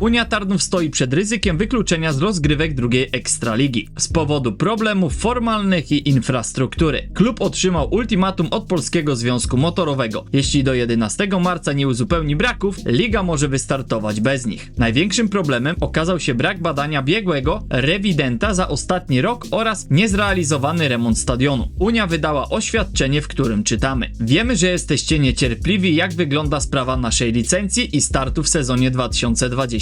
Unia Tarnów stoi przed ryzykiem wykluczenia z rozgrywek drugiej Ekstraligi z powodu problemów formalnych i infrastruktury. Klub otrzymał ultimatum od Polskiego Związku Motorowego. Jeśli do 11 marca nie uzupełni braków, liga może wystartować bez nich. Największym problemem okazał się brak badania biegłego, rewidenta za ostatni rok oraz niezrealizowany remont stadionu. Unia wydała oświadczenie, w którym czytamy: Wiemy, że jesteście niecierpliwi, jak wygląda sprawa naszej licencji i startu w sezonie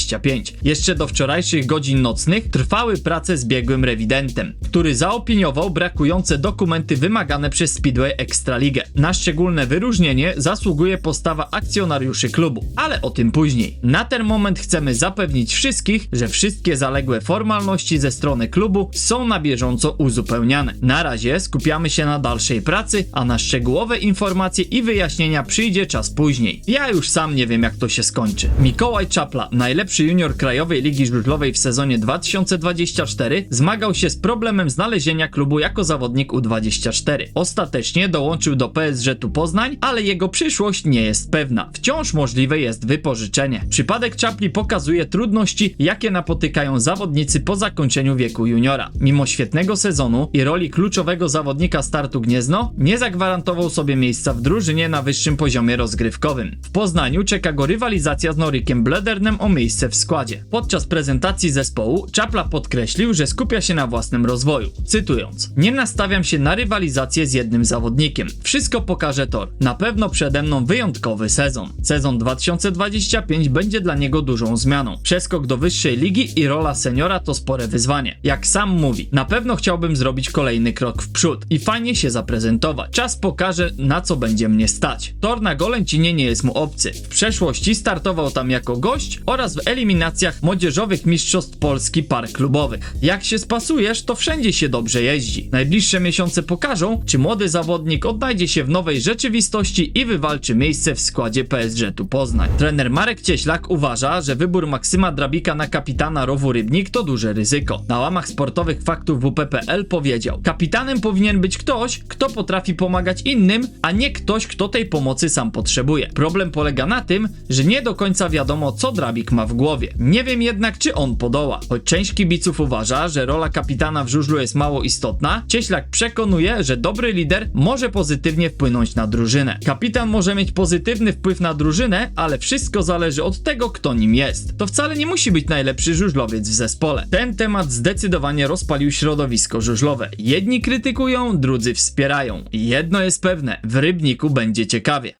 2025. Jeszcze do wczorajszych godzin nocnych trwały prace z biegłym rewidentem, który zaopiniował brakujące dokumenty wymagane przez Speedway Ekstraligę. Na szczególne wyróżnienie zasługuje postawa akcjonariuszy klubu, ale o tym później. Na ten moment chcemy zapewnić wszystkich, że wszystkie zaległe formalności ze strony klubu są na bieżąco uzupełniane. Na razie skupiamy się na dalszej pracy, a na szczegółowe informacje i wyjaśnienia przyjdzie czas później. Ja już sam nie wiem jak to się skończy. Mikołaj Czapla, najlepszy junior Krajowej Ligi Żużlowej w sezonie 2024, zmagał się z problemem znalezienia klubu jako zawodnik U24. Ostatecznie dołączył do PSG tu Poznań, ale jego przyszłość nie jest pewna. Wciąż możliwe jest wypożyczenie. Przypadek Czapli pokazuje trudności, jakie napotykają zawodnicy po zakończeniu wieku juniora. Mimo świetnego sezonu i roli kluczowego zawodnika startu Gniezno, nie zagwarantował sobie miejsca w drużynie na wyższym poziomie rozgrywkowym. W Poznaniu czeka go rywalizacja z Norykiem Bledernem o miejsce w składzie. Podczas prezentacji zespołu Czapla podkreślił, że skupia się na własnym rozwoju. Cytując: Nie nastawiam się na rywalizację z jednym zawodnikiem. Wszystko pokaże tor. Na pewno przede mną wyjątkowy sezon. Sezon 2025 będzie dla niego dużą zmianą. Przeskok do wyższej ligi i rola seniora to spore wyzwanie. Jak sam mówi, na pewno chciałbym zrobić kolejny krok w przód i fajnie się zaprezentować. Czas pokaże, na co będzie mnie stać. Tor na Golęcinie nie jest mu obcy. W przeszłości startował tam jako gość oraz w eliminacjach młodzieżowych mistrzostw Polski par klubowych. Jak się spasujesz, to wszędzie się dobrze jeździ. Najbliższe miesiące pokażą, czy młody zawodnik odnajdzie się w nowej rzeczywistości i wywalczy miejsce w składzie PSG tu Poznań. Trener Marek Cieślak uważa, że wybór Maksyma Drabika na kapitana rowu Rybnik to duże ryzyko. Na łamach sportowych faktów WP.pl powiedział: Kapitanem powinien być ktoś, kto potrafi pomagać innym, a nie ktoś, kto tej pomocy sam potrzebuje. Problem polega na tym, że nie do końca wiadomo, co Drabik ma w głowie. Nie wiem jednak, czy on podoła. Choć część kibiców uważa, że rola kapitana w żużlu jest mało istotna, Cieślak przekonuje, że dobry lider może pozytywnie wpłynąć na drużynę. Kapitan może mieć pozytywny wpływ na drużynę, ale wszystko zależy od tego, kto nim jest. To wcale nie musi być najlepszy żużlowiec w zespole. Ten temat zdecydowanie rozpalił środowisko żużlowe. Jedni krytykują, drudzy wspierają. Jedno jest pewne, w Rybniku będzie ciekawie.